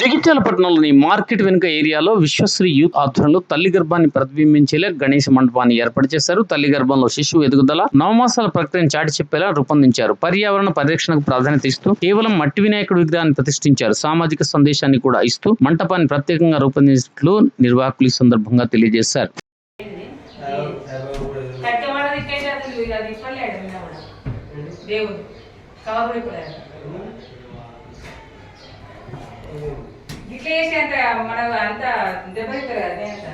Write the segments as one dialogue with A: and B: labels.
A: జగిత్యాల పట్టణంలోని మార్కెట్ వెనుక ఏరియాలో విశ్వశ్రీ యూత్ ఆధ్వర్యంలో తల్లి గర్భాన్ని ప్రతిబింబించేలా గణేష్ మండపాన్ని ఏర్పాటు చేశారు. తల్లి గర్భంలో శిశువు ఎదుగుదల నవమాసాల ప్రక్రియను చాటి చెప్పేలా రూపొందించారు. పర్యావరణ పరిరక్షణకు ప్రాధాన్యత ఇస్తూ కేవలం మట్టి వినాయకుడు విగ్రహాన్ని ప్రతిష్ఠించారు. సామాజిక సందేశాన్ని కూడా ఇస్తూ మంటపాన్ని ప్రత్యేకంగా రూపొందించినట్లు నిర్వాహకులు ఈ సందర్భంగా తెలియజేశారు.
B: దేవుడు ఇట్లా చేసి అంత మన అంత దెబ్బతిస్తారు కదా దేంత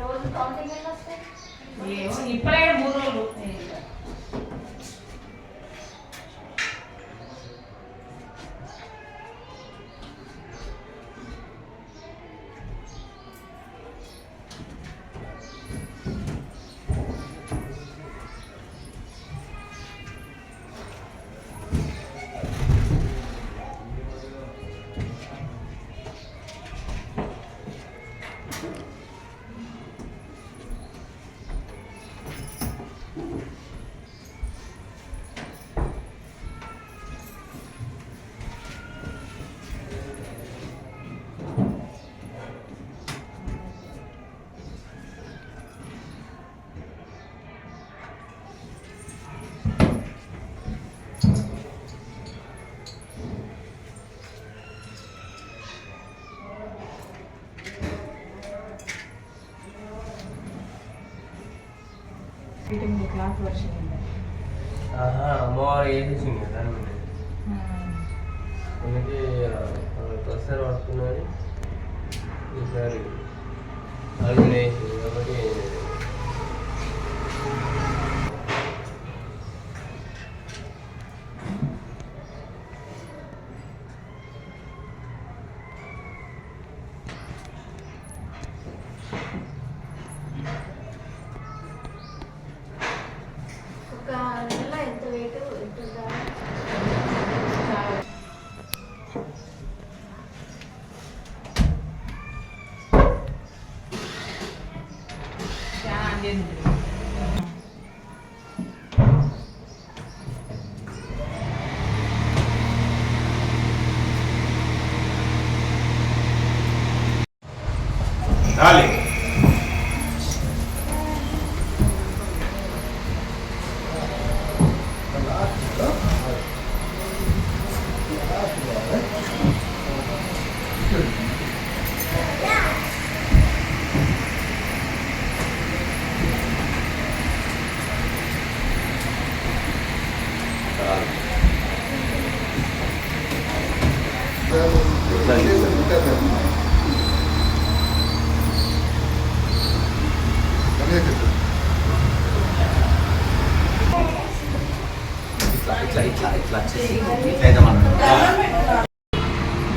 C: రోజు కౌంటింగ్
B: ఏమో ఇప్పలేడు
D: అమ్మవారు వేసేసింది దాని మీద. అందుకే ప్రసారం పడుతున్నది ఈసారి అడుగులు
E: Dale.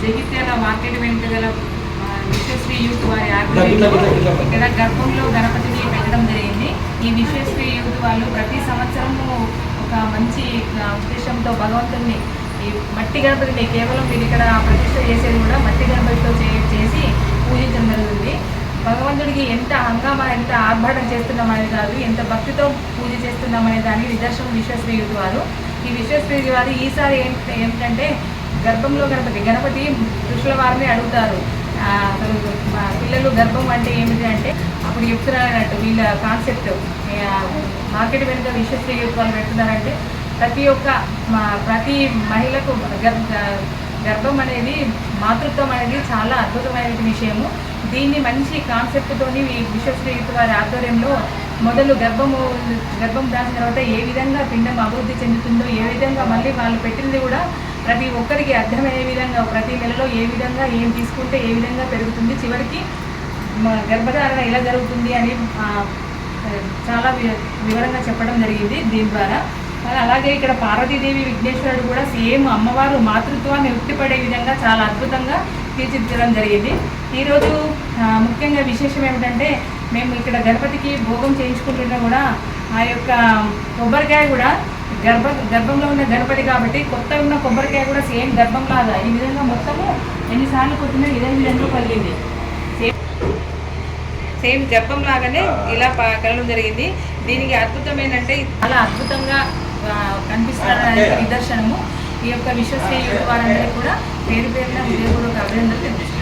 B: జగిత్యాల మార్కెట్ వెనుక గల విశ్వశ్రీ యూత్ వారి ఆధ్వర్యంలో ఇక్కడ గర్భంలో గణపతిని పెట్టడం జరిగింది. ఈ విశ్వశ్రీ యూత్ వాళ్ళు ప్రతి సంవత్సరము ఒక మంచి ఉద్దేశంతో భగవంతుని మట్టి గణపతిని కేవలం మీరు ఇక్కడ ప్రతిష్ట చేసేది కూడా మట్టి గణపతితో చే- చేసి పూజించడం జరుగుతుంది. భగవంతుడికి ఎంత హంగామా ఎంత ఆర్భాటం చేస్తున్నాం అనేది కాదు ఎంత భక్తితో పూజ చేస్తున్నాం అనే దానికి నిదర్శనం విశ్వశ్రీ వారు. ఈ విశ్వశ్రీ వారు ఈసారి ఏంటంటే ఏమిటంటే గర్భంలో గణపతి గణపతి ఋషుల వారిని అడుగుతారు అసలు పిల్లలు గర్భం అంటే ఏమిటి అంటే అప్పుడు చెప్తున్నారు అన్నట్టు వీళ్ళ కాన్సెప్ట్. మార్కెట్ వెనుక విశ్వశ్రీ వాళ్ళు పెడుతున్నారంటే ప్రతి ఒక్క మా ప్రతి మహిళకు గర్భ గర్భం అనేది మాతృత్వం అనేది చాలా అద్భుతమైన విషయము. దీన్ని మంచి కాన్సెప్ట్తోని ఈ విశ్వశ్రీయుత వారి ఆధ్వర్యంలో మొదలు గర్భము గర్భం దాచిన తర్వాత ఏ విధంగా పిండం అభివృద్ధి చెందుతుందో ఏ విధంగా మళ్ళీ వాళ్ళు పెట్టింది కూడా ప్రతి ఒక్కరికి అర్థమయ్యే విధంగా ప్రతి నెలలో ఏ విధంగా ఏం తీసుకుంటే ఏ విధంగా పెరుగుతుంది చివరికి గర్భధారణ ఎలా జరుగుతుంది అని చాలా వి- వివరంగా చెప్పడం జరిగింది దీని ద్వారా. మరి అలాగే ఇక్కడ పార్వతీదేవి విఘ్నేశ్వరుడు కూడా సేమ్ అమ్మవారు మాతృత్వాన్ని ఉట్టిపడే విధంగా చాలా అద్భుతంగా తీర్చిదిద్దడం జరిగింది. ఈరోజు ముఖ్యంగా విశేషం ఏమిటంటే మేము ఇక్కడ గణపతికి భోగం చేయించుకుంటున్నా కూడా ఆ యొక్క కొబ్బరికాయ కూడా గర్భ గర్భంలో ఉన్న గణపతి కాబట్టి కొత్త ఉన్న కొబ్బరికాయ కూడా సేమ్ గర్భం లాగా ఈ విధంగా మొత్తము ఎన్నిసార్లు కొట్టినా ఇదే విధంగా కలిగింది సేమ్ సేమ్ గర్భం లాగానే ఇలా ప- కలడం జరిగింది. దీనికి అద్భుతం ఏంటంటే చాలా అద్భుతంగా కనిపిస్తారనే నిదర్శనము. ఈ యొక్క విశ్వశ్రీ యూత్ వారందరికీ కూడా పేరు పేరున ఉదయపూర్వక అభినందనలు తెలుపుతున్నాను.